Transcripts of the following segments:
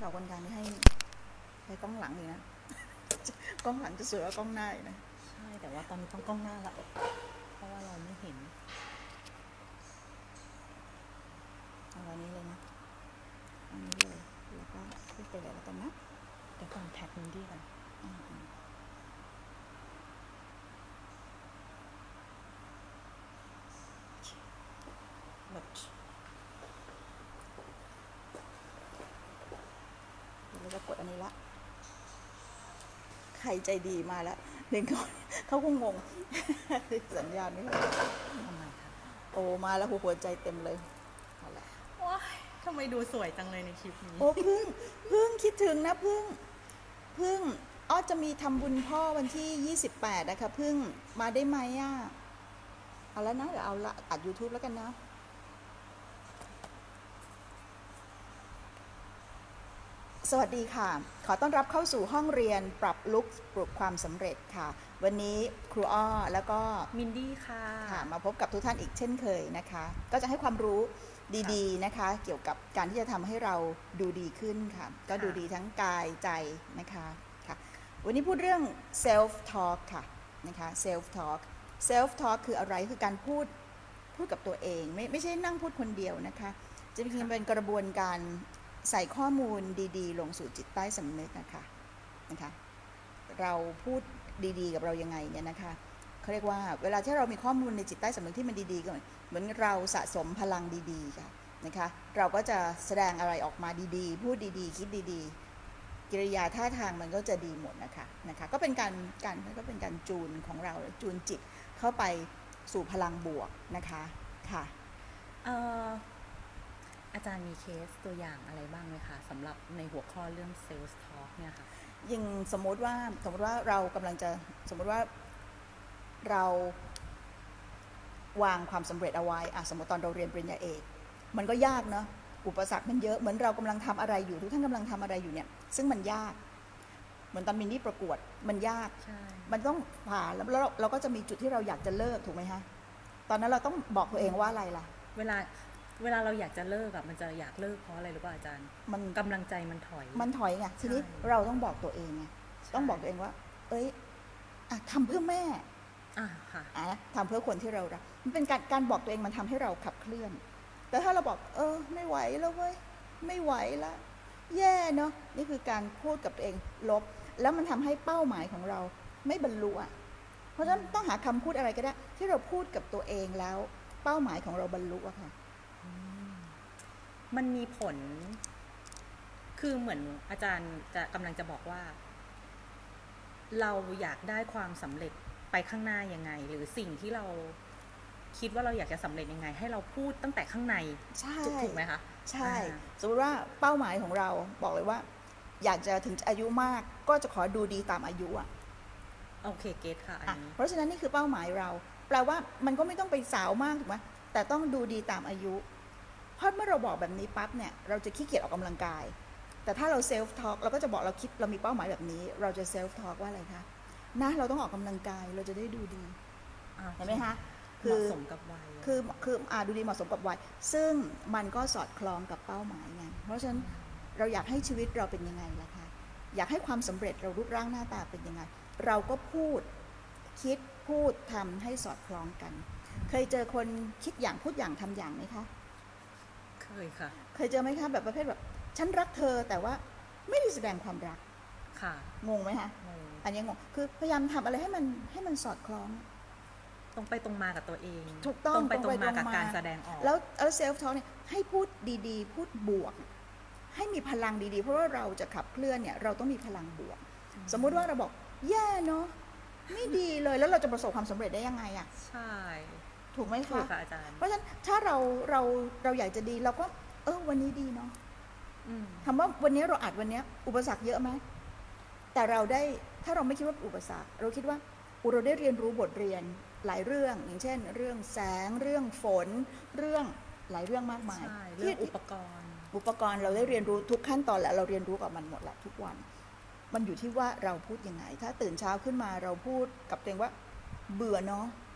กับคนกลางนี่ให้ให้กล้องหลังเลยนะ กล้องหลังจะสวยกว่ากล้องหน้าอีกนะ ใช่แต่ว่าตอนนี้ต้องกล้องหน้าละเพราะว่าเราไม่เห็นเอาไว้นี้เลยนะอันนี้เลยแล้วก็พูดไปเลยแล้วกันนะเดี๋ยวก่อนแท็กมินดี้ก่อนอืมๆแบบเดี๋ยวเราจะกดอันนี้ละ ใครใจดีมาแล้วเด็กก่อนเขาคงงง สัญญาณไม่ค่อยทำไมคะโอ้มาแล้วหัวใจเต็มเลยเอาละว้ายทำไมดูสวยจังเลยในคลิปนี้ โอ้พึ่งพึ่งคิดถึงนะพึ่งพึ่งอ้อจะมีทำบุญพ่อวันที่ 28 นะคะพึ่งมาได้ไหมอะ เอาแล้วนะ เดี๋ยวเอาละอัด YouTube แล้วกันนะ สวัสดีค่ะ ขอต้อนรับเข้าสู่ห้องเรียนปรับลุกปลุกความสำเร็จค่ะ วันนี้ครูอ้อแล้วก็มินดี้ค่ะ ค่ะมาพบกับทุกท่านอีกเช่นเคยนะคะ ก็จะให้ความรู้ดีๆนะคะ เกี่ยวกับการที่จะทำให้เราดูดีขึ้นค่ะ ก็ดูดีทั้งกายใจนะคะค่ะ วันนี้พูดเรื่อง self talk ค่ะนะคะ self talk self talk คืออะไรคือการพูดพูดกับตัวเอง ไม่ไม่ใช่นั่งพูดคนเดียวนะคะ จะเป็นเป็นกระบวนการ ใส่ข้อมูลดีๆ ลงสู่จิตใต้สำนึกนะคะนะคะเราพูดดีๆ กับเรายังไงเนี่ยนะคะเขาเรียกว่าเวลาที่เรามีข้อมูลในจิตใต้สำนึกที่มันดีๆก็เหมือนเราสะสมพลังดีๆค่ะนะคะเราก็จะแสดงอะไรออกมาดีๆ พูดดีๆ คิดดีๆ กิริยาท่าทางมันก็จะดีหมดนะคะนะคะก็เป็นการการก็เป็นการจูนของเราจูนจิตเข้าไปสู่พลังบวกนะคะค่ะ อ่ออาจารย์มีเคสตัวอย่างอะไรบ้างไหมคะสำหรับในหัวข้อเรื่อง sales talk เนี่ยค่ะยิงสมมติว่าสมมติว่าเรากำลังจะสมมติว่าเราวางความสำเร็จเอาไว้อะสมมติตอนเราเรียนปริญญาเอก มันก็ยากเนาะอุปสรรคมันเยอะ เหมือนเรากำลังทำอะไรอยู่ ทุกท่านกำลังทำอะไรอยู่เนี่ย ซึ่งมันยาก เหมือนตอนมินนี่ประกวด มันยากใช่มันต้องผ่านแล้วเราเราก็จะมีจุดที่เราอยากจะเลิกถูกไหมฮะ ตอนนั้นเราต้องบอกตัวเองว่าอะไรล่ะ เวลา เวลาเราอยากจะเลิกอะมันจะอยากเลิกเพราะอะไรหรือเปล่าอาจารย์มันกำลังใจมันถอย มันถอยไงทีนี้ใช่เราต้องบอกตัวเองไงต้องบอกตัวเองว่า เอ้ยอะทำเพื่อแม่อะค่ะ อะทำเพื่อคนที่เรารักมันเป็นการการบอกตัวเองมันทำให้เราขับเคลื่อน แต่ถ้าเราบอก เออ ไม่ไหวแล้วเว้ยไม่ไหวละแย่เนาะนี่คือการพูดกับตัวเองลบ แล้วมันทำให้เป้าหมายของเราไม่บรรลุอะเพราะฉะนั้นต้องหาคำพูดอะไรก็ได้ ที่เราพูดกับตัวเองแล้ว เป้าหมายของเราบรรลุอะค่ะ มันมีผล คือเหมือนอาจารย์จะกำลังจะบอกว่า เราอยากได้ความสำเร็จไปข้างหน้ายังไง หรือสิ่งที่เราคิดว่าเราอยากจะสำเร็จยังไง ให้เราพูดตั้งแต่ข้างในใช่ถูกไหมคะ ใช่อ่าสมมติว่าเป้าหมายของเราบอกเลยว่า อยากจะถึงอายุมากก็จะขอดูดีตามอายุอะโอเคเกตค่ะอันอะนี้เพราะฉะนั้นนี่คือเป้าหมายเรา แปลว่ามันก็ไม่ต้องไปสาวมากถูกไหมแต่ต้องดูดีตามอายุ เพราะเมื่อเราบอกแบบนี้ปั๊บเนี่ยเราจะขี้เกียจออกกำลังกาย แต่ถ้าเราเซลฟ์ทอล์กเราก็จะบอกเราคิดเรามีเป้าหมายแบบนี้ เราจะเซลฟ์ทอล์กว่าอะไรคะนะเราต้องออกกำลังกายเราจะได้ดูดีอะเห็นไหมคะเหมาะสมกับวัยคือคืออ่าดูดีเหมาะสมกับวัยซึ่งมันก็สอดคล้องกับเป้าหมายไงเพราะฉะนั้นเราอยากให้ชีวิตเราเป็นยังไงล่ะคะอยากให้ความสำเร็จเรารูปร่างหน้าตาเป็นยังไง เราก็พูดคิดพูดทำให้สอดคล้องกัน เคยเจอคนคิดอย่างพูดอย่างทำอย่างไหมคะ เคยค่ะ เคยเจอไหมคะแบบประเภทแบบฉันรักเธอแต่ว่าไม่ได้แสดงความรักค่ะงงไหมคะงงอันนี้งงคือพยายามทำอะไรให้มันให้มันสอดคล้อง ตรงไปตรงมากับตัวเองถูกต้องตรงไปตรงตรงไปมากับตรงมาการแสดงออก แล้วแล้วเซลฟ์ทอ k เนี่ยให้พูดดีๆ พูดบวก ให้มีพลังดีๆ เพราะว่าเราจะขับเคลื่อนเนี่ยเราต้องมีพลังบวก สมมุติว่าเราบอกแย่เนาะไม่ดีเลยแล้วเราจะประสบความสำเร็จได้ยังไงอะใช่ ถูกไหมถูกคะค่ะอาจารย์ เพราะฉะนั้นถ้าเราเราเราอยากจะดีเราก็ เออวันนี้ดีเนาะอืมถามว่าวันนี้เราอัดวันนี้อุปสรรคเยอะไหมแต่เราได้ถ้าเราไม่คิดว่าเป็นอุปสรรค เราคิดว่าอุยเราได้เรียนรู้บทเรียนหลายเรื่อง อย่างเช่น เรื่องแสง เรื่องฝน เรื่องหลายเรื่องมากมายใช่ เรื่องอุปกรณ์ อุปกรณ์เราได้เรียนรู้ทุกขั้นตอนแล้วเราเรียนรู้กับมันหมดแหละทุกวัน มันอยู่ที่ว่าเราพูดยังไง ถ้าตื่นเช้าขึ้นมาเราพูดกับตัวเองว่า เบื่อเนาะอ่า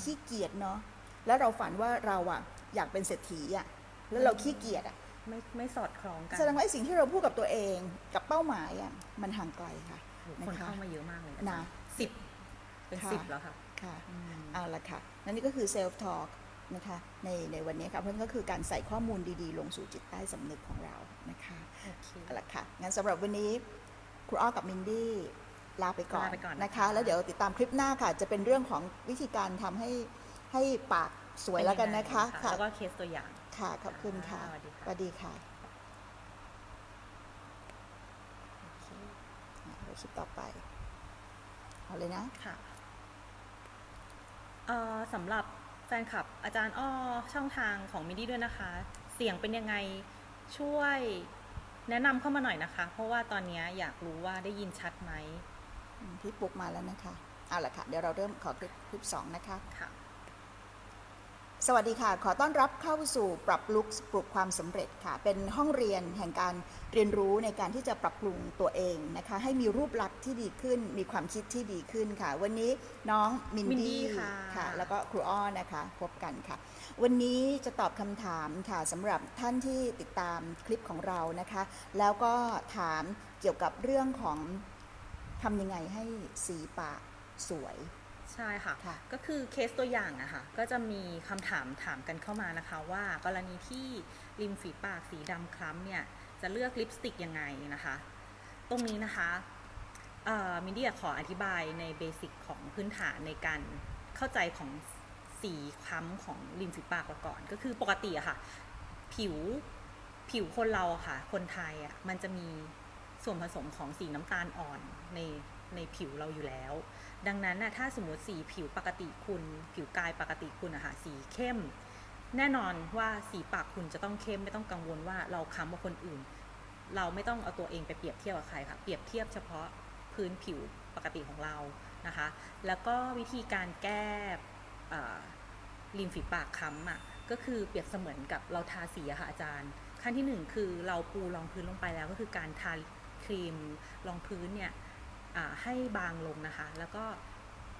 ขี้เกียจเนาะแล้วเราฝันว่าเราอะอยากเป็นเศรษฐีอะแล้วเราขี้เกียจอะไม่ไม่สอดคล้องกันแสดงว่าไอ้สิ่งที่เราพูดกับตัวเองกับเป้าหมายอะมันห่างไกลค่ะโอ้โหนะคะคนเข้ามาเยอะมากเลยนะสิบเป็นค่ะสิบแล้วค่ะค่ะอืมเอาละค่ะนั่นนี่ก็คือ self talk นะคะในในวันนี้ค่ะเพราะนั่นก็คือการใส่ข้อมูลดีๆ ลงสู่จิตใต้สำนึกของเรานะคะโอเคเอาละค่ะงั้นสำหรับวันนี้ครูอ้อกับมินดี้ ลาไปก่อนลาไปก่อนนะนะคะคะ แล้วเดี๋ยวติดตามคลิปหน้าค่ะ จะเป็นเรื่องของวิธีการทำให้ให้ปากสวยแล้วกันนะคะเป็ยังไงค่ะแล้วก็เคสตัวอย่าง ค่ะขอบคุณค่ะสวัสดีค่ะ สวัสดีค่ะอะเดี๋ยวคลิปต่อไปเอาเลยนะ ค่ะเอ่อสำหรับแฟนคลับอาจารย์อ้อช่องทางของมิดี้ด้วยนะคะ เสียงเป็นยังไงช่วยแนะนำเข้ามาหน่อยนะคะ เพราะว่าตอนนี้อยากรู้ว่าได้ยินชัดไหม พี่ปุ๊กมาแล้วนะคะ เอาละค่ะ เดี๋ยวเราเริ่มขอคลิปคลิปสองนะคะค่ะสวัสดีค่ะ ขอต้อนรับเข้าสู่ปรับลุกปลุกความสำเร็จค่ะ เป็นห้องเรียนแห่งการเรียนรู้ในการที่จะปรับปรุงตัวเองนะคะ ให้มีรูปลักษณ์ที่ดีขึ้น มีความคิดที่ดีขึ้นค่ะ วันนี้น้องมินมินดี้ดี้ค่ะค่ะ แล้วก็ครูอ้อนะคะ พบกันค่ะ วันนี้จะตอบคำถามค่ะสำหรับท่านที่ติดตามคลิปของเรานะคะ แล้วก็ถามเกี่ยวกับเรื่องของ ทำยังไงให้สีปากสวย ใช่ค่ะ ค่ะก็คือเคสตัวอย่างนะคะก็จะมีคำถามถามกันเข้ามานะคะ ว่ากรณีที่ริมฝีปากสีดำคล้ำเนี่ย จะเลือกลิปสติกยังไงนะคะ ตรงนี้นะคะเอ่อมินดี้อยากขออธิบายในเบสิกของพื้นฐานในการเข้าใจของสีคล้ำของริมฝีปากเราก่อน ก็คือปกติอะค่ะ ผิวผิวคนเราอะค่ะ คนไทยอะมันจะมี ส่วนผสมของสีน้ำตาลอ่อนในในผิวเราอยู่แล้ว ดังนั้นนะถ้าสมมติสีผิวปกติคุณ ผิวกายปกติคุณอะค่ะสีเข้ม แน่นอนว่าสีปากคุณจะต้องเข้มไม่ต้องกังวลว่าเราค้ำกว่าคนอื่น เราไม่ต้องเอาตัวเองไปเปรียบเทียบกับใครค่ะ เปรียบเทียบเฉพาะพื้นผิวปกติของเรานะคะ แล้วก็วิธีการแก้ริมฝีปากค้ำอะก็คือเปรียบเสมือนกับเราทาสีอะค่ะอาจารย์ ขั้นที่หนึ่งคือเราปูรองพื้นลงไปแล้วก็คือการทา ครีมรองพื้นเนี่ยอ่าให้บางลงนะคะ แล้วก็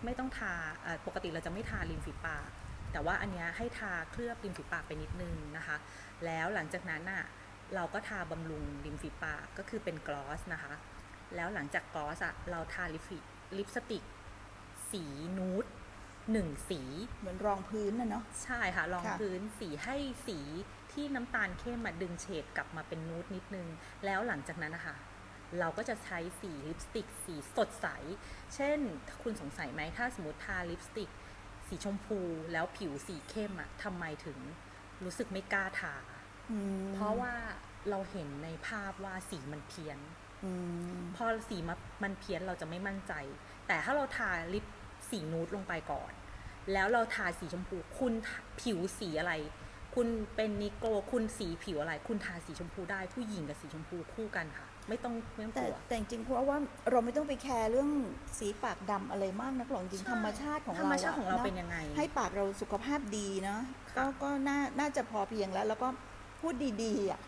ไม่ต้องทาอ่าปกติเราจะไม่ทาริมฝีปาก แต่ว่าอันเนี้ยให้ทาเคลือบริมฝีปากไปนิดนึงนะคะ แล้วหลังจากนั้นน่ะเราก็ทาบำรุงริมฝีปากก็คือเป็นกลอสนะคะ แล้วหลังจากกลอสอะเราทาลิปฟิลิปสติก สีนูดหนึ่งสีเหมือนรองพื้นนะเนาะใช่ค่ะรองค่ะพื้นสีให้สีที่น้ำตาลเข้มมาดึงเฉดกลับมาเป็นนูดนิดนึง แล้วหลังจากนั้นนะคะ เราก็จะใช้สีลิปสติกสีสดใส เช่นคุณสงสัยไหมถ้าสมมติทาลิปสติก สีชมพูแล้วผิวสีเข้มอะทำไมถึงรู้สึกไม่กล้าทาอืมเพราะว่าเราเห็นในภาพว่าสีมันเพี้ยนอืมพอสีมันมันเพี้ยนเราจะไม่มั่นใจ แต่ถ้าเราทาลิปสีนูดลงไปก่อน แล้วเราทาสีชมพูคุณผิวสีอะไร คุณเป็นนิโกรคุณสีผิวอะไร คุณทาสีชมพูได้ผู้หญิงกับสีชมพูคู่กันค่ะ ไม่ต้องไม่ต้องแต่กลัว แต่จริงๆเพราะว่าเราไม่ต้องไปแคร์เรื่องสีปากดำอะไรมากนักหรอกจริงๆธรรมชาติของธรเรารมชาติของเราะเป็นยังไงให้ปากเราสุขภาพดีเนาะก็ค่ะ ก็น่าน่าจะพอเพียงแล้ว แล้วก็พูดดีๆอะ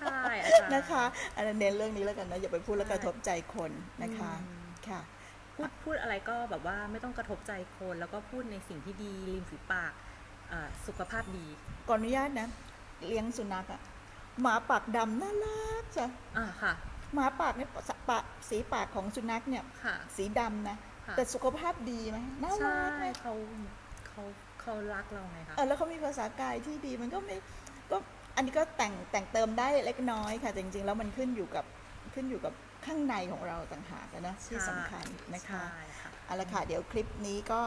ใช่อาจารย์ นะคะอันนั้นเน้นเรื่องนี้แล้วกันนะอย่าไปพูดแล้วกระทบใจคนนะคะอืม ค่ะ พูดพูดอะไรก็แบบว่าไม่ต้องกระทบใจคน แล้วก็พูดในสิ่งที่ดีริมฝีปากเอ่อ สุขภาพดี ก่อนอนุญาตนะ เลี้ยงสุนัขอะหมาปากดำน่ารักจ้ะอ่าค่ะ หมาปากเนี่ยปากสีปากของสุนัขเนี่ยค่ะ สีดำนะ ค่ะ แต่สุขภาพดีไหมน่าใช่รักไหมเขาเขาเขารักเราไงคะ เออแล้วเขามีภาษากายที่ดีมันก็ไม่ก็อันนี้ก็แต่งแต่งเติมได้เล็กน้อยค่ะแต่จริงๆ แล้วมันขึ้นอยู่กับขึ้นอยู่กับข้างในของเราต่างหากอะนะที่สำคัญนะคะ ใช่ค่ะ เอาละค่ะ เดี๋ยวคลิปนี้ก็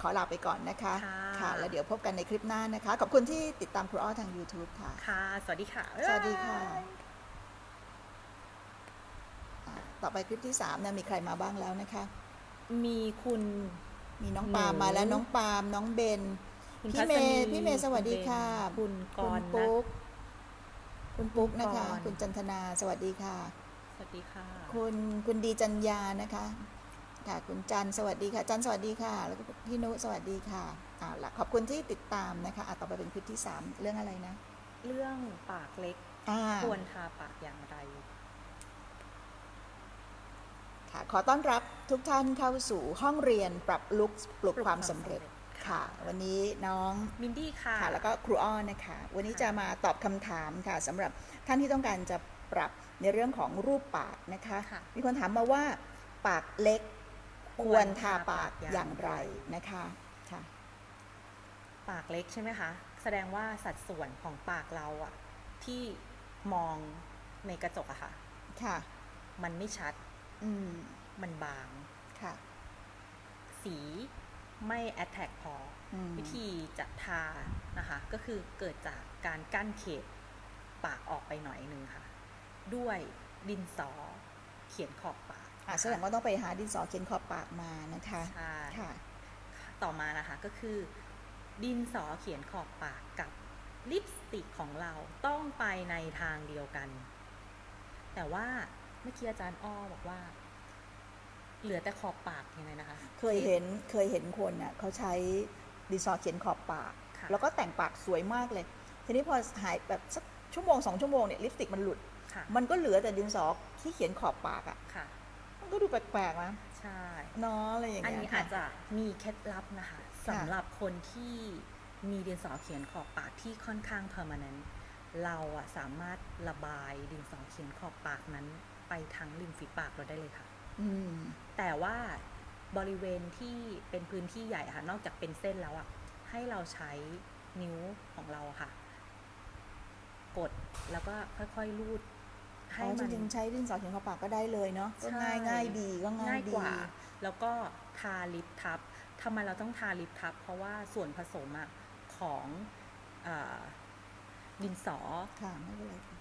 ขอลาไปก่อนนะคะค่ะ แล้วเดี๋ยวพบกันในคลิปหน้านะคะ ขอบคุณที่ติดตามครูอ้อทาง YouTube ค่ะ ค่ะ สวัสดีค่ะ สวัสดีค่ะอ่าต่อไปคลิปที่3เนี่ยมีใครมาบ้างแล้วนะคะ มีคุณมีน้องปาล์มมาแล้วน้องปาล์มน้องเบนคุณพี่เมย์พี่เมย์สวัสดีค่ะ คุณกคุณรณ์ปุ๊กคุณปุ๊กนะคะกรณ์คุณจันทนาสวัสดีค่ะ สวัสดีค่ะ คุณคุณดีจัญญานะคะ ค่ะคุณจันสวัสดีค่ะ จันสวัสดีค่ะ แล้วก็พี่นุสวัสดีค่ะเอาละขอบคุณที่ติดตามนะคะอะต่อไปเป็นคลิปที่ 3 เรื่องอะไรนะเรื่องปากเล็กอ่าควรทาปากอย่างไร ค่ะขอต้อนรับทุกท่านเข้าสู่ห้องเรียนปรับลุกปลุกความสำเร็จค่ะ วันนี้น้อง มินดี้ค่ะ ค่ะแล้วก็ครูอ้อนนะคะ วันนี้จะมาตอบคำถามค่ะสำหรับท่านที่ต้องการจะปรับในเรื่องของรูปปากนะคะ ค่ะ มีคนถามมาว่า ปากเล็ก ควรทาปากอย่างไรนะคะค่ะปากเล็กใช่ไหมคะ แสดงว่าสัดส่วนของปากเราอะที่มองในกระจกอะค่ะ ค่ะ มันไม่ชัด อืม มันบาง ค่ะ สีไม่ attract พออมวิธีจะทานะคะ ก็คือเกิดจากการกั้นเขตปากออกไปหน่อยหนึ่งค่ะ ด้วยดินสอเขียนขอบปาก อะแสดงว่าต้องไปหาดินสอเขียนขอบปากมานะคะใช่ค่ะ ต่อมานะคะก็คือ ดินสอเขียนขอบปากกับลิปสติกของเราต้องไปในทางเดียวกัน แต่ว่าเมื่อกี้อาจารย์อ้อบอกว่า เหลือแต่ขอบปากยังไงนะคะ เคยเห็นเคยเห็นคนน่ะเขาใช้ดินสอเขียนขอบปาก ค่ะ แล้วก็แต่งปากสวยมากเลย ทีนี้พอหายแบบสักชั่วโมงสองชั่วโมงเนี่ยลิปสติกมันหลุด ค่ะมันก็เหลือแต่ดินสอที่เขียนขอบปากอะ่ะค่ะมัน ก็ดูแปลกๆนะใช่เนาะอะไรอย่างอันเงี้ยนี้ค่ะอาจจะมีเคล็ดลับนะคะสำหรับคนที่มีดินสอเขียนขอบปากที่ค่อนข้าง permanent เราอะสามารถระบายดินสอเขียนขอบปากนั้น ไปทั้งริมฝีปากเราได้เลยค่ะ อืม แต่ว่าบริเวณที่เป็นพื้นที่ใหญ่อะค่ะ นอกจากเป็นเส้นแล้วอะให้เราใช้นิ้วของเราอะค่ะ กดแล้วก็ค่อยๆลูด ให้อ๋อจมันริงๆใช้ดินสอเขียนขอบปากก็ได้เลยเนาะก็ใช่ง่ายง่ายดีก็ง่าง่ายยดีกว่า แล้วก็ทาลิปทับทำไมเราต้องทาลิปทับ เพราะว่าส่วนผสมอะของอาดินสอค่ะไม่เป็นไรค่ะ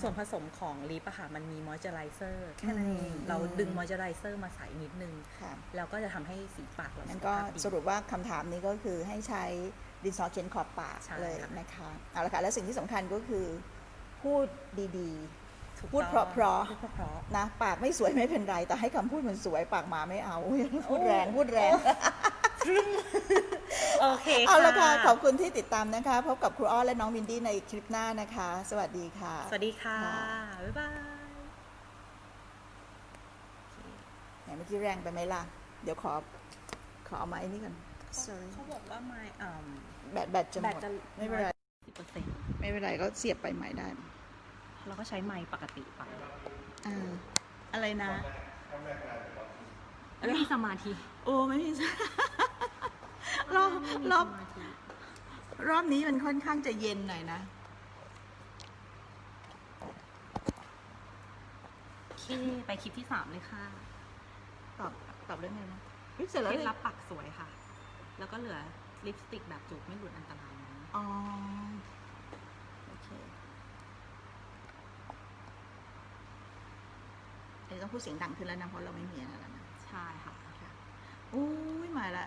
ส่วนผสมของลิปอะค่ะมันมีมอยเจอไรเซอร์แค่นั้นเองอืมเราดึงมอยเจอไรเซอร์มาใส่นิดนึงค่ะแล้วก็จะทำให้สีปากเรางั้นสุขก็ภาพดีสรุปว่าคำถามนี้ก็คือให้ใช้ดินสอเขียนขอบปากใช่เลยค่ะนะคะเอาละค่ะและสิ่งที่สำคัญก็คือพูดดี ถูกพูดต้องเพราะๆ พูดเพราะๆนะปากไม่สวยไม่เป็นไร แต่ให้คำพูดมันสวยปากหมาไม่เอาพูดแรงพูดแรง ๆโอเคเอาละค่ะ ขอบคุณที่ติดตามนะคะ พบกับครูอ้อและน้องวินดี้ในคลิปหน้านะคะ สวัสดีค่ะ สวัสดีค่ะ ค่ะ บ๊ายบาย แหมเมื่อกี้แรงไปไหมล่ะ เดี๋ยวขอ ขอเอามาไอ้นี่ก่อน sorry เขาบอกว่าไม่อ่าแบตแบตจะหมแบดตจะ ไม่เป็นไร สิบเปอร์เซ็นต์ ไม่เป็นไรก็เสียบไปใหม่ได้ เราก็ใช้ไม้ปกติไปอ่าอะไรนะ ไม่มีสมาธิโอ้ไม่มี รอบไม่มีรอบสมาธิรอบนี้มันค่อนข้างจะเย็นหน่อยนะโอเคไปคลิปที่สามเลยค่ะ ตอบตอบเรื่องไงนะเฮ้ยเสร็จเคแล้วล็ดเลยลับปักสวยค่ะ แล้วก็เหลือลิปสติกแบบจูบไม่หลุดอันตรายนะ อ๋อโอเคเดี๋ ยวต้องพูดเสียงดังขึ้นแล้วนะเพราะเราไม่มีอะไรแล้วนะใช่ค่ะค่ะอุ้ยมาละ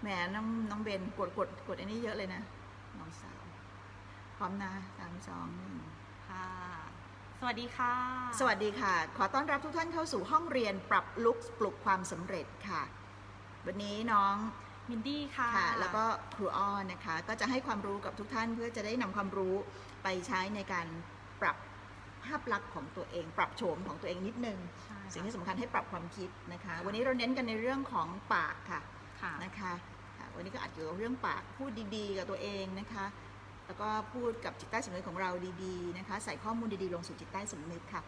แหมน้องน้องเบนกดกดกดอันนี้เยอะเลยนะน้องสาว พร้อมนะสามสองหนึ่งค่ะ สวัสดีค่ะ สวัสดีค่ะ ขอต้อนรับทุกท่านเข้าสู่ห้องเรียนปรับลุคปลุกความสำเร็จค่ะ วันนี้น้องมินดี้ค่ะค่ะแล้วก็ครูอ้อนะคะ ก็จะให้ความรู้กับทุกท่านเพื่อจะได้นำความรู้ไปใช้ในการปรับ ภาพลักษณ์ของตัวเอง ปรับโฉมของตัวเองนิดนึงใช่ค่ะสิ่งที่สำคัญให้ปรับความคิดนะคะ วันนี้เราเน้นกันในเรื่องของปากค่ะค่ะนะคะค่ะวันนี้ก็อาจเกี่ยวกับเรื่องปากพูดดีๆ กับตัวเองนะคะ แล้วก็พูดกับจิตใต้สำนึกของเราดีๆนะคะ ใส่ข้อมูลดีๆ ลงสู่จิตใต้สำนึกค่ะ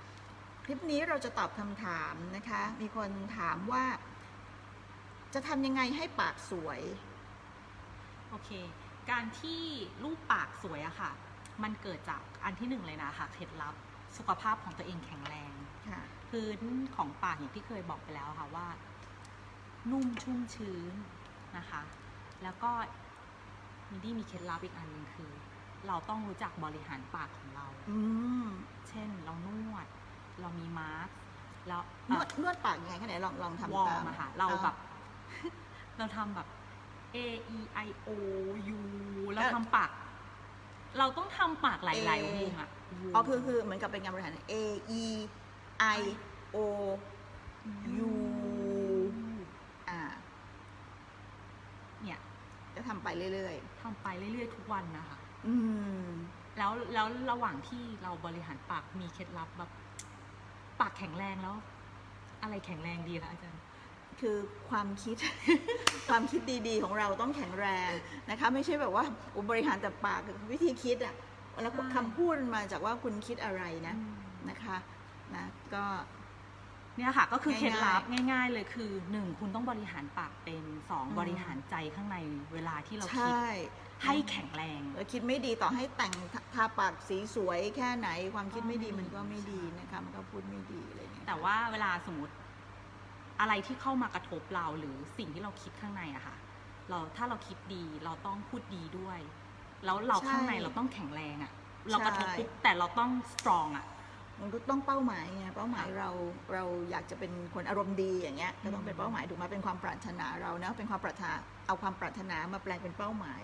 คลิปนี้เราจะตอบคำถามนะคะ มีคนถามว่า จะทำยังไงให้ปากสวย โอเค การที่รูปปากสวยอะค่ะ มันเกิดจากอันที่หนึ่งเลยนะคะเคล็ดลับ สุขภาพของตัวเองแข็งแรง ค่ะ พื้นของปากอย่างที่เคยบอกไปแล้วค่ะว่า นุ่มชุ่มชื้นนะคะ แล้วก็มินดี้มีเคล็ดลับอีกอันหนึงคือ เราต้องรู้จักบริหารปากของเรา อืมเช่นเรานวด เรามีมาสก์แล้วนวดนวดปากยังไงคะไหนลองลองวทำอตาร์มมอะค่ะ เราแบบอ่เราทำแบบ A E I O U แล้วทำปาก เราต้องทำปากหลายๆวงอะ อ๋อคือคือเหมือนกับเป็นการบริหาร A E I O U อ่าเนี่ยจะทำไปเรื่อยทำไปเรื่อยๆ ทุกวันนะคะ ๆ อืม แล้วแล้วระหว่างที่เราบริหารปากมีเคล็ดลับแบบปากแข็งแรงแล้ว อะไรแข็งแรงดีคะอาจารย์ คือความคิด ความคิดดีๆ ของเราต้องแข็งแรงนะคะ ไม่ใช่แบบว่าอุบริหารแต่ปากวิธีคิดอะ แล้วก็ใช่คำพูดมันมาจากว่าคุณคิดอะไรนะนะคะนะก็เนี่ยค่ะก็คือเคล็ดลับง่ายๆง่ายๆเลยคือหนึ่งคุณต้องบริหารปากเป็นสองอืมบริหารใจข้างในเวลาที่เราใชคิด่ให้แข็งแรงแล้วคิดไม่ดีต่อให้แต่งทาทาปากสีสวยแค่ไหน ความคิดไม่ดีก็ไม่ดีมันก็ไม่ดีนะคะมันก็พูดไม่ดีอะไรอย่างเงี้ยแต่ว่าเวลาสมมติอะไรที่เข้ามากระทบเราหรือสิ่งที่เราคิดข้างในอะค่ะเราถ้าเราคิดดีเราต้องพูดดีด้วย แล้วเราข้างในเราต้องแข็งแรงอะเรากระทบปุ๊บแต่เราต้องสตรองอะ มันก็ต้องเป้าหมายไงเป้าหมายเราเราอยากจะเป็นคนอารมณ์ดีอย่างเงี้ยก็ต้องเป็นเป้าหมายถูกไหมเป็นความปรารถนาเราเนะเป็นความปรารถนาเอาความปรารถนามาแปลงเป็นเป้าหมาย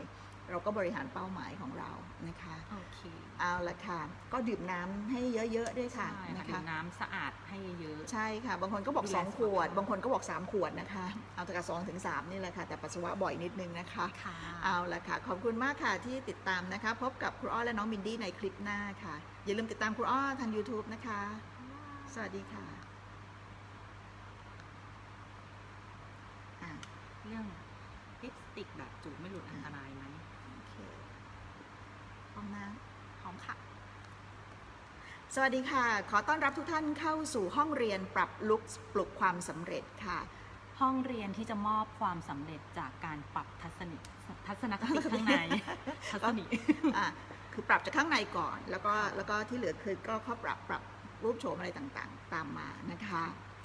เราก็บริหารเป้าหมายของเรานะคะโอเคเอาละค่ะก็ดื่มน้ำให้เยอะๆด้วยค่ะใช่นะค่ะดื่คะมน้ำสะอาดให้เยอะใช่ค่ะ บางคนก็บอกดูแล2ขวดสุขภาพบางคนก็บอก 3 ขวดนะคะ เอาแต่กสองถึงสามนี่แหละค่ะ แต่ปัสสาวะบ่อยนิดนึงนะคะค่ะเอาละค่ะ ขอบคุณมากค่ะที่ติดตามนะคะ พบกับครูอ้อและน้องมินดี้ในคลิปหน้าค่ะ อย่าลืมติดตามครูอ้อทาง YouTube นะคะ สวัสดีค่ะอะเรื่องลิปสติกแบบจูบไม่หลุดอันตรายไหม โอเคพร้ อมนะพร้อมค่ะ สวัสดีค่ะ ขอต้อนรับทุกท่านเข้าสู่ห้องเรียนปรับลุคปลุกความสำเร็จค่ะ ห้องเรียนที่จะมอบความสำเร็จจากการปรับทัศนิทัศนคติข้างในทัศนิอะคือปรับจากข้างในก่อน แล้วก็แล้วก็ที่เหลือคือก็เข้าปรับปรับรูปโฉมอะไรต่างๆ ตามมานะคะ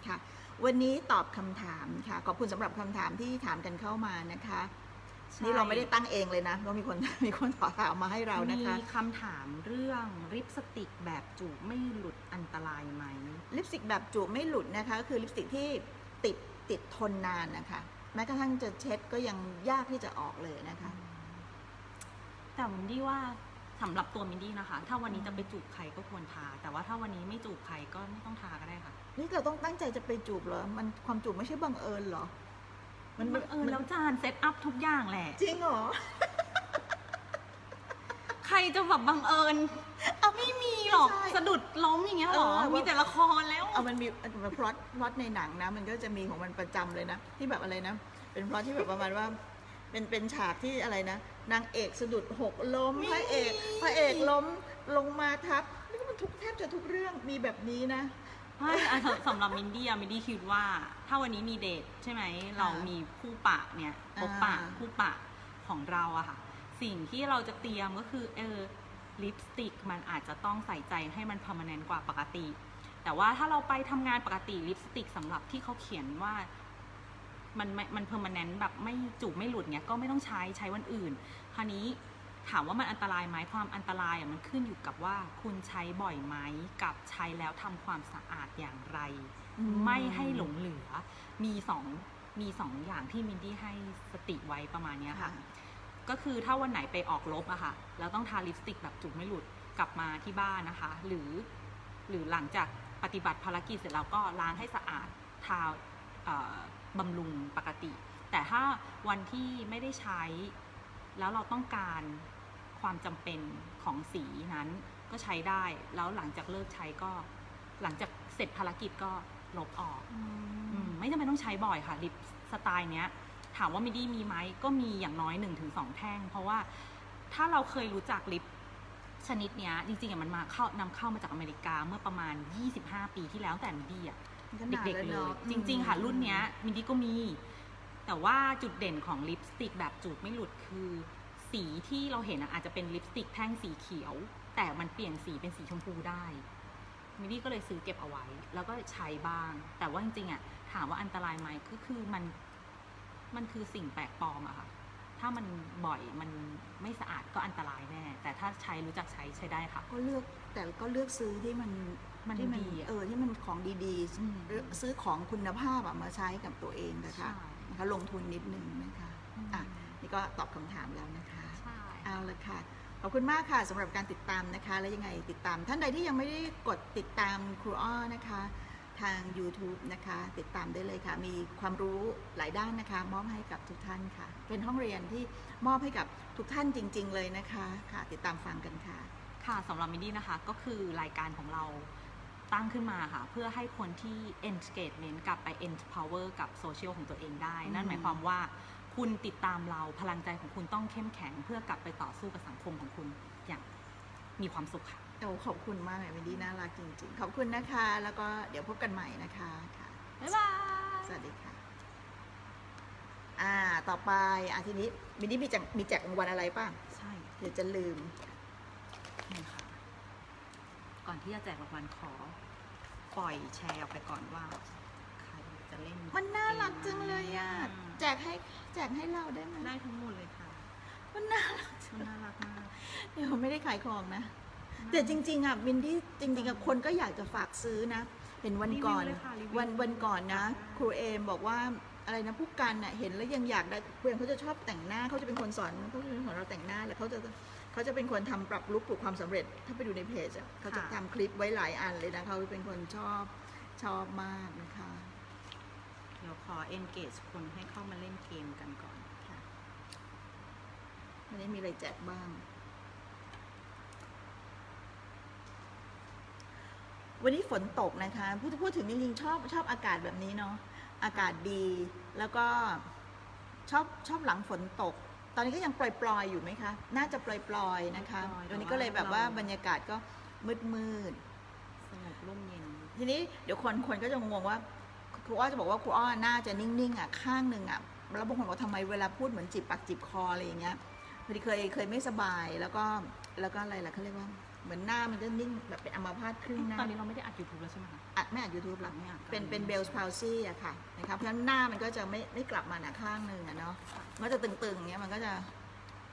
ค่ะ วันนี้ตอบคำถามค่ะขอบคุณสำหรับคำถามที่ถามกันเข้ามานะคะ ใช่ นี่เราไม่ได้ตั้งเองเลยนะก็มีคน มีคนตอบถามมาให้เรานะคะ มีคำถามเรื่องลิปสติกแบบจูบไม่หลุดอันตรายไหม ลิปสติกแบบจูบไม่หลุดนะคะก็คือลิปสติกที่ติดติดทนนานนะคะ แม้กระทั่งจะเช็ดก็ยังยากที่จะออกเลยนะคะ แต่มินดี้ว่าสำหรับตัวมินดี้นะคะ ถ้าวันนี้จะไปจูบใครก็ควรทา แต่ว่าถ้าวันนี้ไม่จูบใครก็ไม่ต้องทาก็ได้ค่ะ นี่เราต้องตั้งใจจะไปจูบเหรอ มันความจูบไม่ใช่บังเอิญเหรอ มันบังเออแล้วจานเซตอัพทุกอย่างแหละ จริงเหรอ ใครจะแบบบังเอิญเอาไม่มีหรอกใช่สะดุดล้มอย่างเงี้ยหรอ เออว่ามีมีแต่ละครแล้ว เอามันมีพล็อตพล็อตในหนังนะ มันก็จะมีของมันประจำเลยนะ ที่แบบอะไรนะ เป็นพล็อตที่แบบประมาณว่า เป็นเป็นฉากที่อะไรนะ นางเอกสะดุดหกล้ม มี พระเอก พระเอกล้มลงมาทับนี่ก็มันทุกแทบจะทุกเรื่องมีแบบนี้นะ ไม่อะสำสำหรับมินดี้อะมินดี้คิดว่า ถ้าวันนี้มีเดทใช่ไหม เรามีคู่ปะเนี่ยพบปะอ่า คู่ปะของเราอะค่ะ สิ่งที่เราจะเตรียมก็คือเออลิปสติกมันอาจจะต้องใส่ใจให้มันพอม a น e n t กว่าปกติ แต่ว่าถ้าเราไปทำงานปกติลิปสติกสำหรับที่เขาเขียนว่า มันไม่มันเพอร์ม n น n t แบบไม่จูบไม่หลุดเนี้ยก็ไม่ต้องใช้ใช้วันอื่น คราวนี้ ถามว่ามันอันตรายไหมความอันตรายอะมันขึ้นอยู่กับว่าคุณใช้บ่อยไหมกับใช้แล้วทำความสะอาดอย่างไรอืมไม่ให้หลงเหลือ มีสองมีสองอย่างที่มินดี้ให้สติไว้ประมาณเนี้ยค่ะ ก็คือถ้าวันไหนไปออกรบอะค่ะแล้วต้องทาลิปสติกแบบจุกไม่หลุดกลับมาที่บ้านนะคะ หรือหรือหลังจากปฏิบัติภารกิจเสร็จแล้วก็ล้างให้สะอาดทาเอ่อบำรุงปกติ แต่ถ้าวันที่ไม่ได้ใช้แล้วเราต้องการ ความจำเป็นของสีนั้นก็ใช้ได้ แล้วหลังจากเลิกใช้ก็ หลังจากเสร็จภารกิจก็ลบออกอืมไม่จำเป็นต้องใช้บ่อยค่ะลิปสไตล์เนี้ย ถามว่ามิดี้มีไหมก็มีอย่างน้อย1นถึงสแท่ง เพราะว่าถ้าเราเคยรู้จักลิปชนิดเนี้ยจริงๆอะมันมาเข้านำเข้ามาจากอเมริกาเมื่อประมาณ 25 ปีที่แล้วแต่มิดี้อะมันก็นานเด็กแล้วๆเลนอะยจริง ๆ ค่ะ รุ่นเนี้ยมินดี้ก็มี แต่ว่าจุดเด่นของลิปสติกแบบจูบไม่หลุดคือ สีที่เราเห็นอะอาจจะเป็นลิปสติกแท่งสีเขียว แต่มันเปลี่ยนสีเป็นสีชมพูได้มินดี้ก็เลยซื้อเก็บเอาไว้ แล้วก็ใช้บ้าง แต่ว่าจริงๆอะถามว่าอันตรายไหมก็คือมันมันคือสิ่งแปลกปลอมอะค่ะ ถ้ามันบ่อยมันไม่สะอาดก็อันตรายแน่ แต่ถ้าใช้รู้จักใช้ใช้ได้ค่ะ ก็เลือกแต่ก็เลือกซื้อที่มันมันที่ดีอะเออที่มันของดีอืมๆเลือกซื้อของคุณภาพอะมาใช้กับตัวเองนะคะใช่นะคะลงทุนนิดนึงนะคะ อะ นี่ก็ตอบคำถามแล้วนะคะใช่ เอาละค่ะ ขอบคุณมากค่ะสำหรับการติดตามนะคะ และยังไงติดตาม ท่านใดที่ยังไม่ได้กดติดตามครูอ้อนะคะ ทาง YouTube นะคะ ติดตามได้เลยค่ะ มีความรู้หลายด้านนะคะ มอบให้กับทุกท่านค่ะ เป็นห้องเรียนที่มอบให้กับทุกท่านจริง ๆ เลยนะคะค่ะ ติดตามฟังกันค่ะ ค่ะสำหรับมินดี้นะคะก็คือรายการของเราตั้งขึ้นมาค่ะ เพื่อให้คนที่ engagement กลับไป empower กับโซเชียลของตัวเองได้ นั่นหมายความว่า คุณติดตามเราพลังใจของคุณต้องเข้มแข็ง เพื่อกลับไปต่อสู้กับสังคมของคุณอย่างมีความสุขค่ะโอ้ขอบคุณมากเลยวินดี้น่ารักจริงๆ ขอบคุณนะคะ แล้วก็เดี๋ยวพบกันใหม่นะคะค่ะบ๊ายบายสวัสดีค่ะ อ่าต่อไปอะทีนี้วินดี้มีแจกมีแจกรางวัลอะไรป่ะใช่เดี๋ยวจะลืมนี่ค่ะก่อนที่จะแจกรางวัลขอปล่อยแชร์ออกไปก่อนว่าใคร จะเล่นมันน่ารักจังเลยอะอืมแจกให้แจกให้เราได้ไหมได้ทั้งหมดเลยค่ะ มันน่ารักมันน่ารักมากเดี๋ยวไม่ได้ขายของนะ แต่จริงๆอะวินดี้จริงๆอะคนก็อยากจะฝากซื้อนะ เห็นวันก่อนรีวิวเลยค่ะรีวิววันวันก่อนนะค่ะครูเอมบอกว่าอะไรนะผู้กันน่ะเห็นแล้วยังอยากได้เพื่อนเขาจะชอบแต่งหน้าเขาจะเป็นคนสอนเขาจะเป็นคนเราแต่งหน้าแล้วเขาจะเขาจะเป็นคนทำปรับลุคปลุกความสำเร็จ ถ้าไปดูในเพจอะเขาจะทำคลิปไว้หลายอันเลยนะเขาเป็นคนชอบชอบมากนะคะเดี๋ยว ขอ engage คนให้เข้ามาเล่นเกมกันก่อนค่ะวันนี้มีอะไรแจกบ้าง วันนี้ฝนตกนะคะพูดพูดถึงจริงๆชอบชอบอากาศแบบนี้เนาะอากาศดีแล้วก็ชอบชอบหลังฝนตก ตอนนี้ก็ยังปล่อยๆอยู่ไหมคะ น่าจะปล่อยๆนะคะปล่อยๆวันนี้ก็เลยแบบว่าแต่ว่าบรรยากาศก็มืดมืดสงบร่มเย็นๆทีนี้เดี๋ยวคนคนก็จะงงว่า ครูอ้อจะบอกว่าครูอ้อน่าจะนิ่งๆอะข้างหนึ่งอะแล้วบางคนบอกทำไมเวลาพูดเหมือนจิบปากจิบคออะไรอย่างเงี้ยพอดีเคยเคยไม่สบายแล้วก็แล้วก็อะไรล่ะเขาเรียกว่าเหมือนหน้ามันจะนิ่งแบบเป็นอัมพาตครึ่งหน้า ตอนนี้เราไม่ได้อัด YouTube แล้วใช่ไหมคะ อัดไม่อัดยูทูบหรอกไม่อัดเป็นเป็นเบลส์พาวซี่อะค่ะนะครับเพราะฉะนั้นหน้ามันก็จะไม่ไม่กลับมาหนาข้างหนึ่งอะเนาะมันก็จะตึงๆเงี้ยมันก็จะ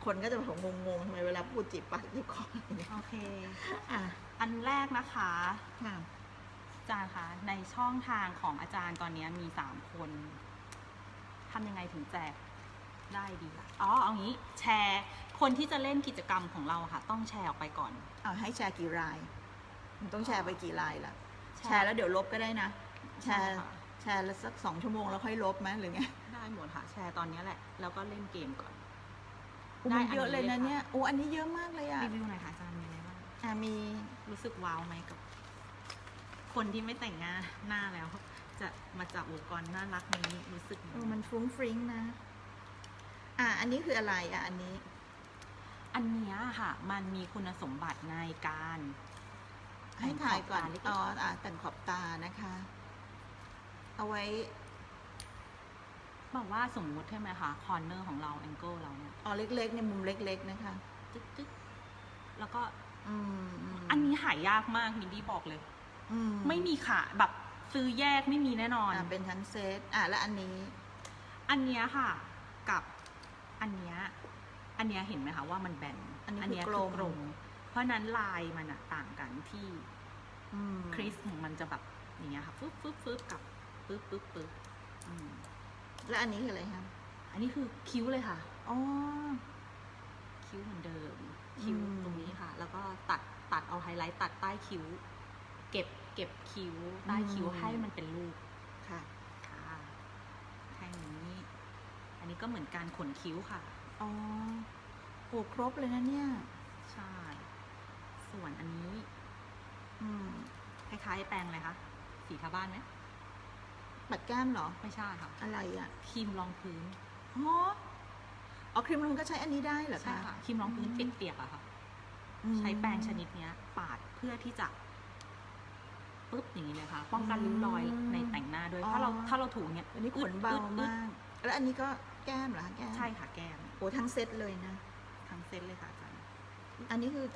คนก็จะแบบงงๆทำไมเวลาพูดจีบปากจีบคออะไรเงี้ยโอเค อะอันแรกนะคะ ค่ะอา จารย์คะในช่องทางของอาจารย์ตอนนี้มีสามคนทำยังไงถึงแจกได้ดีล่ะอ๋อเอางี้แชร์คนที่จะเล่นกิจกรรมของเราค่ะ ต้องแชร์ออกไปก่อน เอาให้แชร์กี่รายมันต้องแชร์ไปกี่รายล่ะ แชร์แล้วเดี๋ยวลบก็ได้นะ แชร์ใช่ค่ะแชร์แล้วสักสองชั่วโมงแล้วค่อยลบไหมหรือไงได้หมดค่ะ แชร์ตอนนี้แหละ แล้วก็เล่นเกมก่อนอุ๊ยได้มันเยอะเลยนะอันนี้เนี่ยโอ้อันนี้เยอะมากเลยอะรีวิวหน่อยค่ะอาจารย์มีอะไรบ้างอะมีรู้สึกว้าวไหมกับ คนที่ไม่แต่งหน้าหน้าแล้ว จะมาจับอุปกรณ์น่ารักนี้รู้สึกยังเอไงอมันฟรุ้งฟริ้งนะ อะอันนี้คืออะไรอะอันนี้ อันเนี้ยค่ะ มันมีคุณสมบัติในการให้ถ่ายก่อนแต่งขอบตาเล็กๆอ๋ออะแต่งขอบตานะคะ เอาไว้บอกว่าสมมุติใช่ไหมคะคอร์เนอร์ของเราแองเกิลเราเนี่ยอ๋อเล็กๆ ในมุมเล็ก ๆ นะคะ จึ๊กจึ๊กแล้วก็ อืมมอันนี้หายากมากมินดี้บอกเลยอื ไม่มีขายแบบซื้อแยกไม่มีแน่นอน อะเป็นทั้งเซตอะแล้วอันนี้ อันเนี้ยค่ะ กับอันเนี้ยอันเนี้ยเห็นไหมคะว่ามันแบนอันนี้เนี้ยคือกลม กลมเพราะฉะนั้นลายมันอะต่างกันที่อืมคริสของมันจะแบบอย่างเงี้ยค่ะฟึบฟึบฟึบกับปึ๊บปึ๊บปึ๊บอืมแล้วอันนี้คืออะไรคะอันนี้คือคิ้วเลยค่ะ อ๋อ คิ้วเหมือนเดิม คิ้วอืม ตรงนี้ค่ะ แล้วก็ตัดตัดเอาไฮไลท์ตัดใต้คิ้ว เก็บ เก็บคิ้วใต้คิ้วให้มันเป็นรูปค่ะค่ะแค่นี้ อันนี้ก็เหมือนการขนคิ้วค่ะอ๋อโอ้ครบเลยนะเนี่ย ใช่ ส่วนอันนี้ อืมคล้ายๆแปรงอะไรคะสีทาบ้านไหมปัดแก้มเหรอ ไม่ใช่ค่ะ อะไรอะครีมรองพื้นอ๋ออ๋อครีมลงก็ใช้อันนี้ได้เหรอใช่คะค่ะครีมรองพื้นเปียกๆอะค่ะอืมใช้แปรงชนิดเนี้ย ปาดเพื่อที่จะ ปุ๊บอย่างนี้เลยค่ะ ป้องกันริ้วรอยในแต่งหน้าด้วย ถ้าเราถ้าเราถูเนี้ยอันนี้ขนเบาอึดอึดมาก แล้วอันนี้ก็แก้มเหรอคะแก้ม ใช่ค่ะแก้ม โอ้ทั้งเซตเลยนะ ทั้งเซตเลยค่ะอาจารย์ อันนี้คือ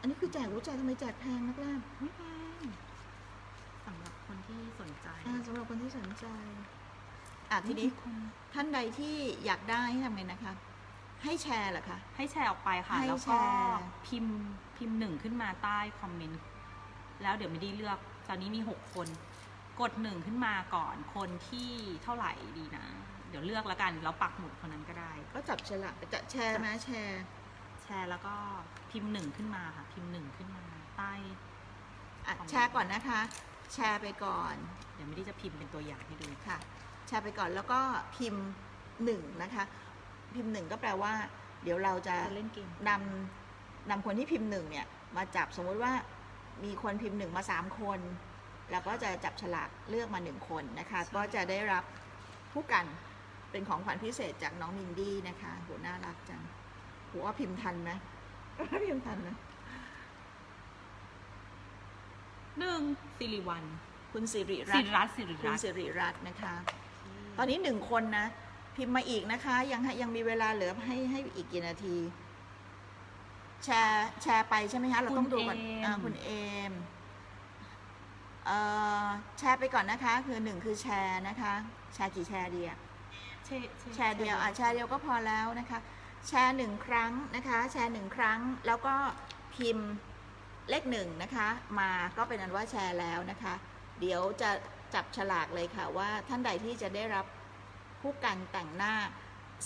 อันนี้คือแจกรู้แจกทำไมแจกแพงนักล่ะไม่แพงสำหรับคนที่สนใจอ่าสำหรับคนที่สนใจอะทีนี้คนท่านใดที่อยากได้ให้ทำไงนะคะให้แชร์เหรอคะ ให้แชร์ออกไปค่ะให้แล้วแชก็ร์พิมพ์พิมพ์หนึ่งขึ้นมาใต้คอมเมนต์ แล้วเดี๋ยวไม่ได้เลือก ตอนนี้มีหกคน กดหนึ่งขึ้นมาก่อนคนที่เท่าไหร่ดีนะ เดี๋ยวเลือกแล้วกันแล้วปักหมุดคนนั้นก็ได้ ก็จับฉลากจะแชร์ไหมแชร์ แชร์แล้วก็พิมพ์หนึ่งขึ้นมาค่ะ พิมพ์หนึ่งขึ้นมาใต้อะของแชร์ก่อนนะคะ แชร์ไปก่อน เดี๋ยวไม่ได้จะพิมพ์เป็นตัวอย่างให้ดูค่ะ แชร์ไปก่อนแล้วก็พิมพ์หนึ่งนะคะ พิมพ์หนึ่งก็แปลว่า เดี๋ยวเราจะจะเล่นเกม นำนำคนที่พิมพ์หนึ่งเนี่ย มาจับสมมุติว่า มีคนพิมพ์หนึ่งมาสามคนเราก็จะจับฉลากเลือกมาหนึ่งคนนะคะ ก็จะได้รับผู้กันเป็นของขวัญพิเศษจากน้องมินดี้นะคะโหน่ารักจังโหว่าพิมพ์ทันไหมพิมพ์ทันไหมหนึ่งสิริวัลคุณสิริสิรัตน์ริรัตน์สิริคุณรัตน์สิริรัตน์นะคะ ตอนนี้หนึ่งคนนะ พิมพ์มาอีกนะคะ ยังให้ยังมีเวลาเหลือให้ให้อีกกี่นาที แชร์แชร์ไปใช่ไหมคะเราต้องดูก่อนอ่าคุณเอมเอ่อแชร์ไปก่อนนะคะ คือหนึ่งคือแชร์นะคะ แชร์กี่แชร์ดีอะ แชร์แชร์เดียวอะแชร์เดียวก็พอแล้วนะคะ แชร์หนึ่งครั้งนะคะ แชร์หนึ่งครั้ง แล้วก็พิมพ์เลขหนึ่งนะคะ มาก็เป็นอันว่าแชร์แล้วนะคะ เดี๋ยวจะจับฉลากเลยค่ะว่าท่านใดที่จะได้รับผู้กันแต่งหน้า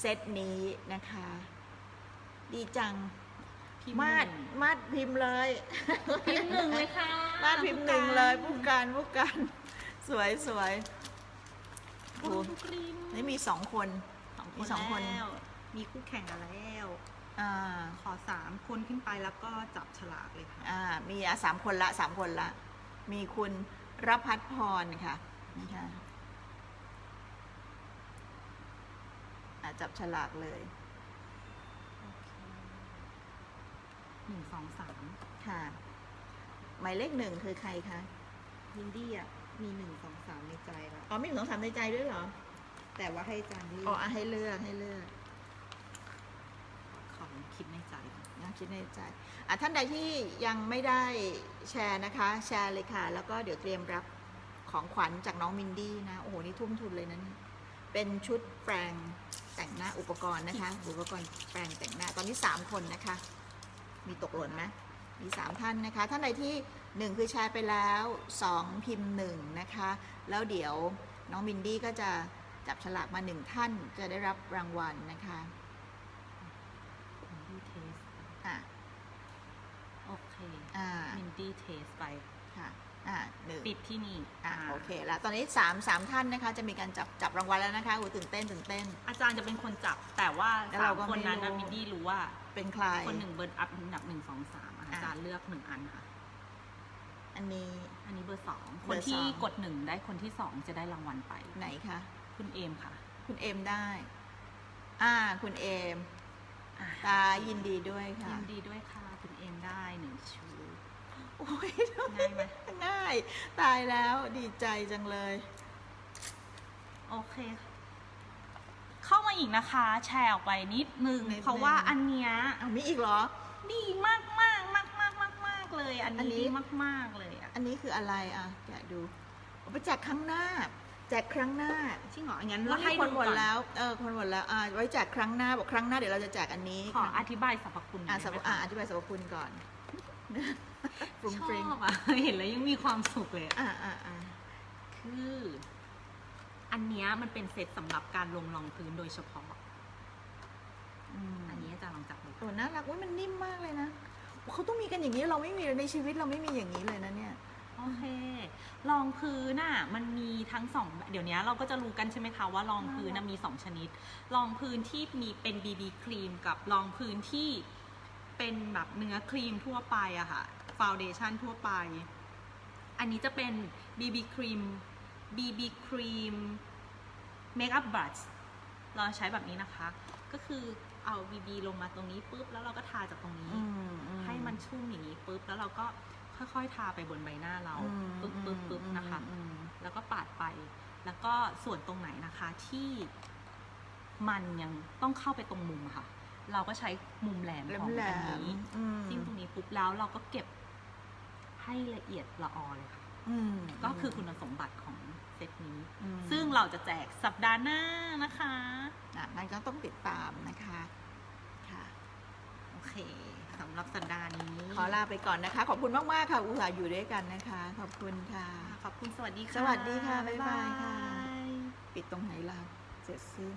เซตนี้นะคะ ดีจัง พิมพ์มาดหนึ่งมาดพิมพ์เลยพิมพ์หนึ่งเลยค่ะมาดพิมพ์หนึ่งเลยผู้กันผู้กันสวยสวยโอ้โอ้ทุกรีมนี่มีสองคนสองคมีนสองคนแล้วมีคู่แข่งกันแล้วอ่าขอสามคนขึ้นไปแล้วก็จับฉลากเลยค่ะอ่ามีอะสามคนละสามคนละ มีคุณรพัฒพรค่ะนะคะอะจับฉลากเลย หนึ่งสองสามค่ะ หมายเลขหนึ่งคือใครคะยินดี้อะมีหนึ่งสองสามในใจแล้วอ๋อมีหนึ่งสองสามในใจด้วยเหรอแต่ว่าให้อาจารย์เลือ๋ออกอะให้เลือกให้เลือกของคิดในใจก่อนนะคิดในใจอะท่านใดที่ยังไม่ได้แชร์นะคะ แชร์เลยค่ะ แล้วก็เดี๋ยวเตรียมรับของขวัญจากน้องมินดี้นะ โอ้โห นี่ทุ่มทุนเลยนะนี่เป็นชุดแปรงแต่งหน้าอุปกรณ์นะคะ อุปกรณ์แปรงแต่งหน้าตอนนี้ 3 คนนะคะ มีตกหล่นไหมมี 3 ท่านนะคะ ท่านใดที่ 1 คือแชร์ไปแล้ว 2 พิมพ์1นะคะ แล้วเดี๋ยวน้องมินดี้ก็จะจับฉลากมา 1 ท่านจะได้รับรางวัลนะคะมินดี้เทสอะโอเคอ่ามินดี้เทสไปค่ะ อ่าหนึ่งปิดที่นี่อ่าโอเคแล้วตอนนี้3ามสามท่านนะคะ จะมีการจับจับรางวัลแล้วนะคะโอ้ตื่นเต้นตื่นเต้น อาจารย์จะเป็นคนจับแต่ว่าแล้วสาเรามก็คนนั้นไม่นะรู้ มินดี้รู้ว่า เป็นใคร คนหนึ่งเบิร์นอัพอันดับหนึ่งสองสามอะอะ อาจารย์เลือกหนึ่งอันค่ะ อันนี้ อันนี้เบอร์สองเบคอนร์ที่สองกดหนึ่งได้คนที่สองจะได้รางวัลไป ไหนคะคุณเอมค่ะคุณเอมได้ อ่า คุณเอมอะตายินดีด้วยค่ะ ยินดีด้วยค่ะ คุณเอมได้หนึ่งชุด โอ้ยง่ายไหมง่าย ตายแล้วดีใจจังเลย โอเค เข้ามาอีกนะคะ แชร์ออกไปนิดนึง นิดนึง เพราะว่าอันเนี้ยเอามีอีกเหรอ ดีมากมากมากมากมากมากๆเลย อันอันนี้ นี้ดีมากๆเลยอะอันนี้คืออะไรอะ แกะดูเอาไปแจกครั้งหน้า แจกครั้งหน้าจริงเหรองั้นแล้วเราให้ให้คดูนหมดก่อนแล้ว เออ คนหมดแล้ว อ่า ไว้แจกครั้งหน้า บอกครั้งหน้าเดี๋ยวเราจะแจกอันนี้ขอค่ะอธิบายสรรพคุณอ่าได้สรรไหพมอ่าคะอธิบายสรรพคุณก่อน ฟรุ้งชฟริ้งอบอะเห็นแล้วยังมีความสุขเลยอะอ่าอ่าอ่าคือ อันเนี้ยมันเป็นเซตสำหรับการลงรองพื้นโดยเฉพาะ อืมอันนี้อาจารย์ลองจับดูโอ้น่ารักอุ้ยมันนิ่มมากเลยนะเขาต้องมีกันอย่างนี้เราไม่มีเลยในชีวิตเราไม่มีอย่างนี้เลยนะเนี่ย โอเครองพื้นน่ะมันมีทั้งสองเดี๋ยวนี้เราก็จะรู้กันใช่ไหมคะว่ารองพื้นน่ะมีสองชนิดรองพื้นที่มีเป็น BB ครีมกับรองพื้นที่ เป็นแบบเนื้อครีมทั่วไปอะค่ะฟาวเดชันทั่วไป อันนี้จะเป็น BB ครีม BB ครีมเมคอัพบรัชเราใช้แบบนี้นะคะ ก็คือเอา BB ลงมาตรงนี้ปุ๊บ แล้วเราก็ทาจากตรงนี้อืมอืให้มันชุ่มอย่างนี้ปุ๊บ แล้วเราก็ค่อยๆ ทาไปบนใบหน้าเราอืมปึ๊บปึ๊บปึ๊บนะคะอืมแล้วก็ปาดไป แล้วก็ส่วนตรงไหนนะคะที่มันยังต้องเข้าไปตรงมุมอะค่ะ เราก็ใช้มุมแหลมแหลขอมงแหลอันมนี้อืมจิ้มตรงนี้ปุ๊บแล้วเราก็เก็บให้ละเอียดละออเลยค่ะอืมก็คือคุณสมบัติของเซตนี้อืมซึ่งเราจะแจกสัปดาห์หน้านะคะอะนั่นก็ต้องติดตามนะคะค่ะโอเคสำหรับสัปดาห์นี้ ขอลาไปก่อนนะคะ ขอบคุณมาก ๆ ค่ะ อุตส่าห์อยู่ด้วยกันนะคะ ขอบคุณค่ะ ขอบคุณสวัสดีค่ะ สวัสดีค่ะ บ๊ายบายค่ะบ๊ายบายปิดตรงไหนล่ะเสร็จสิ้น